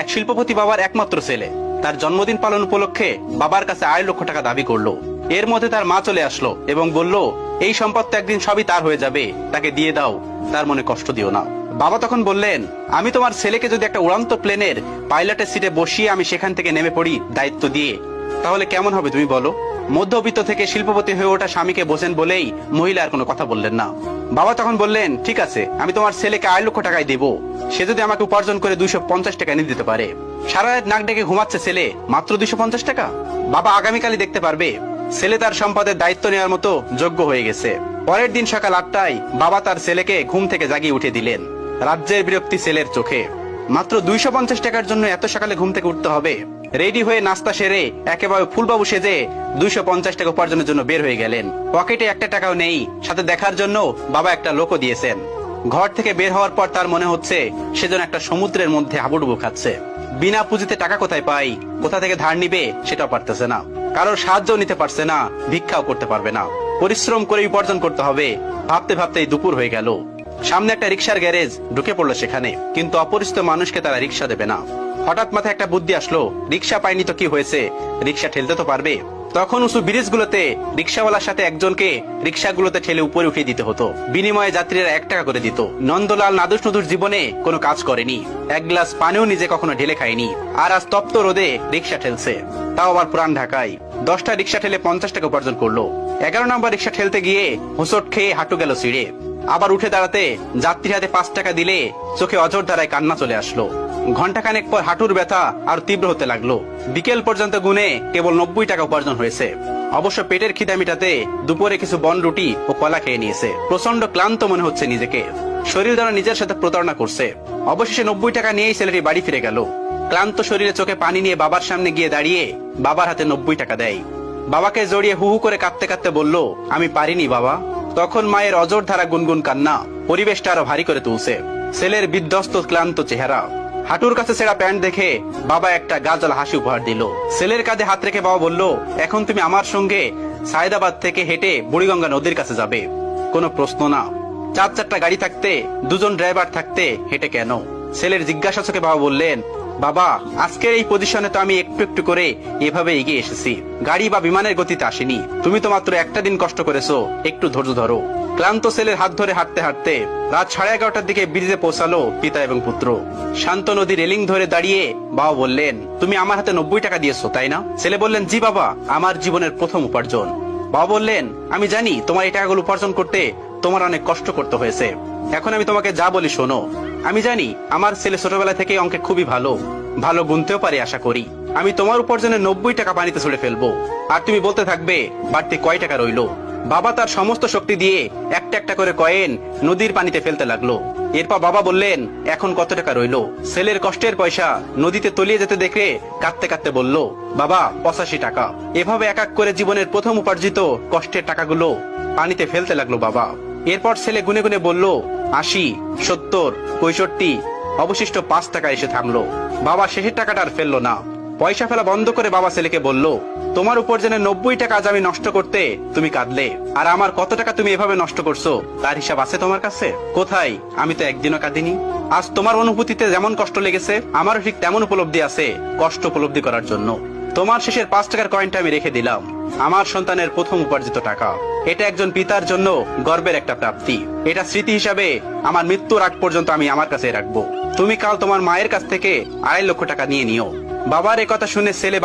এক শিল্পপতি বাবার একমাত্র ছেলে। তার জন্মদিন পালন উপলক্ষে বাবার কাছে আড়াই লক্ষ টাকা দাবি করল। এর মধ্যে তার মা চলে আসলো এবং বলল, এই সম্পদ তো একদিন সবই তার হয়ে যাবে, তাকে দিয়ে দাও, তার মনে কষ্ট দিও না। বাবা তখন বললেন, আমি তোমার ছেলেকে যদি একটা উড়ান্ত প্লেনের পাইলটের সিটে বসিয়ে আমি সেখান থেকে নেমে পড়ি দায়িত্ব দিয়ে, তাহলে কেমন হবে তুমি বলো? মধ্যবিত্ত থেকে শিল্পপতি হয়ে ওঠা স্বামীকে বোঝেন বলেই মহিলা আর কোনো কথা বললেন না। বাবা তখন বললেন, ঠিক আছে, আমি তোমার ছেলেকে আড়াই লক্ষ টাকায় দেবো। সে যদি আমাকে উপার্জন করে দুইশো পঞ্চাশ টাকা এনে দিতে পারে। সারা রাত নাক ডেকে ঘুমাচ্ছে ছেলে, মাত্র দুইশো পঞ্চাশ টাকা? বাবা আগামীকালই দেখতে পারবে। ছেলে তার সম্পদের দায়িত্ব নেওয়ার মতো যোগ্য হয়ে গেছে। পরের দিন সকাল আটটায় বাবা তার ছেলেকে ঘুম থেকে জাগিয়ে উঠে দিলেন। রাজ্যের বিরক্তি ছেলের চোখে। মাত্র দুইশো পঞ্চাশ টাকার জন্য এত সকালে ঘুম থেকে উঠতে হবে। রেডি হয়ে নাস্তা সেরে একেবারে ফুলবাবু সেজে দুইশো পঞ্চাশ টাকা উপার্জনের জন্য বের হয়ে গেলেন। পকেটে একটা টাকাও নেই, সাথে দেখার জন্য বাবা একটা লোকও দিয়েছেন। ঘর থেকে বের হওয়ার পর তার মনে হচ্ছে সেজন একটা সমুদ্রের মধ্যে হাবুডুবু খাচ্ছে। বিনা পুঁজিতে টাকা কোথায় পাই, কোথা থেকে ধার নিবে সেটাও পারতেছে না। কারোর সাহায্য নিতে পারছে না, ভিক্ষাও করতে পারবে না। পরিশ্রম করে উপার্জন করতে হবে, ভাবতে ভাবতেই দুপুর হয়ে গেল। সামনে একটা রিক্সার গ্যারেজ ঢুকে পড়ল সেখানে, কিন্তু অপরিচিত মানুষকে তারা রিক্সা দেবে না। হঠাৎ মাথায় একটা বুদ্ধি আসলো, রিক্সা পায়নি তো কি হয়েছে? রিক্সা ঠেলতে তো পারবে। তখন উঁচু ব্রিজ গুলোতে রিক্সাওয়ালার সাথে একজনকে রিক্সাগুলোতে ঠেলে উপরে উঠিয়ে দিতে হতো। বিনিময়ে যাত্রীরা এক টাকা করে দিত। নন্দলাল নাদুস নদুর জীবনে কোনো কাজ করেনি। এক গ্লাস পানিও নিজে কখনো ঢেলে খায়নি। আর আজ তপ্ত রোদে রিক্সা ঠেলছে। তাও আবার পুরান ঢাকায়। দশটা রিক্সা ঠেলে পঞ্চাশ টাকা উপার্জন করল। এগারো নম্বর রিক্সা ঠেলতে গিয়ে হোঁচট খেয়ে হাঁটু গেল ছিঁড়ে আবার উঠে দাঁড়াতে যাত্রীর হাতে পাঁচ টাকা দিলে চোখে অজর দ্বারায় কান্না চলে আসলো। ঘন্টাখানেক পর হাঁটুর ব্যথা আর তীব্র হতে লাগল। বিকেল পর্যন্ত গুনে কেবল নব্বই টাকা উপার্জন হয়েছে। অবশ্য পেটের খিদা মিটাতে দুপুরে কিছু বন রুটি ও কলা খেয়ে নিয়েছে। প্রচণ্ড ক্লান্ত মনে হচ্ছে নিজেকে। শরীর দ্বারা নিজের সাথে প্রতারণা করছে। অবশেষে নব্বই টাকা নিয়েই ছেলেটি বাড়ি ফিরে গেল। ক্লান্ত শরীরে চোখে পানি নিয়ে বাবার সামনে গিয়ে দাঁড়িয়ে বাবার হাতে নব্বই টাকা দেয়। বাবাকে জড়িয়ে হু হু করে কাঁদতে কাঁদতে বলল, আমি পারিনি বাবা। তখন মায়ের অজর ধারা গুনগুন কান্না পরিবেশটা আরও ভারী করে তুলছে। ছেলের বিধ্বস্ত, ক্লান্ত চেহারা। হাঁটুর কাছে ছেঁড়া প্যান্ট দেখে বাবা একটা গাজল হাসি উপহার দিল। ছেলের কাঁধে হাত রেখে বাবা বলল, এখন তুমি আমার সঙ্গে সায়দাবাদ থেকে হেঁটে বুড়িগঙ্গা নদীর কাছে যাবে। কোনো প্রশ্ন না। চার চারটা গাড়ি থাকতে, দুজন ড্রাইভার থাকতে হেঁটে কেন? ছেলের জিজ্ঞাসা চোখে বাবা বললেন বাবা, আজকের এই পজিশনে তো আমি একটু একটু করে এভাবে এগিয়ে এসেছি। গাড়ি বা বিমানের গতিতে আসেনি। তুমি তো মাত্র একটা দিন কষ্ট করেছ। একটু ধৈর্য ধরো। ক্লান্ত ছেলের হাত ধরে হাঁটতে হাঁটতে রাত সাড়ে এগারোটার দিকে ব্রিজে পৌঁছালো পিতা এবং পুত্র। শান্ত নদী রেলিং ধরে দাঁড়িয়ে বাবা বললেন, তুমি আমার হাতে নব্বই টাকা দিয়েছ, তাই না? ছেলে বললেন, জি বাবা, আমার জীবনের প্রথম উপার্জন। বাবা বললেন, আমি জানি তোমার এই টাকাগুলো উপার্জন করতে তোমার অনেক কষ্ট করতে হয়েছে। এখন আমি তোমাকে যা বলি শোনো। আমি জানি আমার ছেলে ছোটবেলা থেকে অঙ্কে খুবই ভালো। ভালো গুনতেও পারে আশা করি। আমি তোমার উপার্জনের নব্বই টাকা পানিতে ছুড়ে ফেলব। আর তুমি বলতে থাকবে, বাড়তি কয় টাকা রইল? বাবা তার সমস্ত শক্তি দিয়ে একটা একটা করে কয়েন নদীর পানিতে ফেলতে লাগল। এরপর বাবা বললেন, এখন কত টাকা রইল? ছেলের কষ্টের পয়সা নদীতে তলিয়ে যেতে দেখে কাঁদতে কাঁদতে বলল, বাবা, পঁচাশি টাকা। এভাবে এক এক করে জীবনের প্রথম উপার্জিত কষ্টের টাকাগুলো পানিতে ফেলতে লাগল বাবা। এরপর ছেলে গুনে গুনে বলল, আশি, সত্তর, পঁয়ষট্টি, অবশিষ্ট পাঁচ টাকা এসে থামলো। বাবা শেষের টাকাটা আর ফেলল না। পয়সা ফেলা বন্ধ করে বাবা ছেলেকে বলল, তোমার উপার্জনের নব্বই টাকা আজ আমি নষ্ট করতে তুমি কাঁদলে, আর আমার কত টাকা তুমি এভাবে নষ্ট করছ, তার হিসাব আছে তোমার কাছে? কোথায়? আমি তো একদিনও কাঁদিনি। আজ তোমার অনুভূতিতে যেমন কষ্ট লেগেছে, আমারও ঠিক তেমন উপলব্ধি আছে কষ্ট উপলব্ধি করার জন্য। তোমার শেষের পাঁচ টাকার কয়েনটা আমি রেখে দিলাম। আমার সন্তানের প্রথম উপার্জিত টাকা। এটা একজন পিতার জন্য গর্বের একটা প্রাপ্তি। এটা স্মৃতি হিসাবে আমার মৃত্যুর আগ পর্যন্ত আমি আমার কাছে রাখব। তুমি কাল তোমার মায়ের কাছ থেকে আড়াই লক্ষ টাকা নিয়ে নিও। বাবার কথা শুনে ছেলে